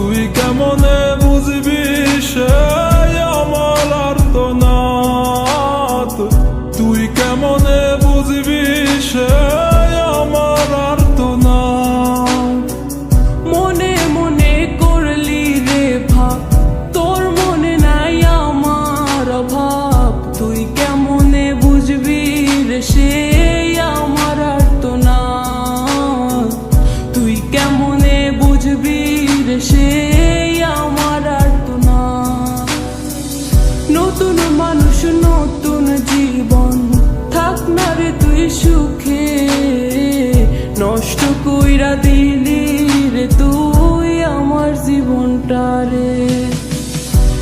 তুই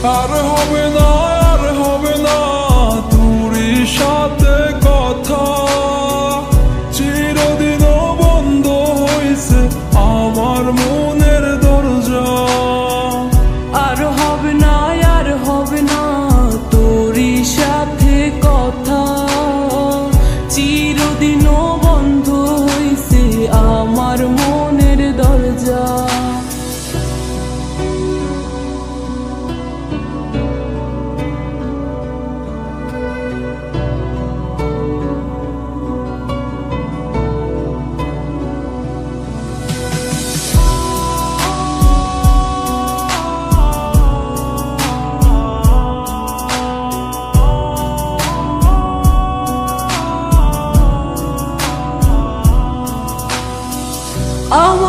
আর হবে না আর সাথে কথা। চিরদিন বন্ধ হয়েছে আমার মনের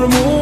more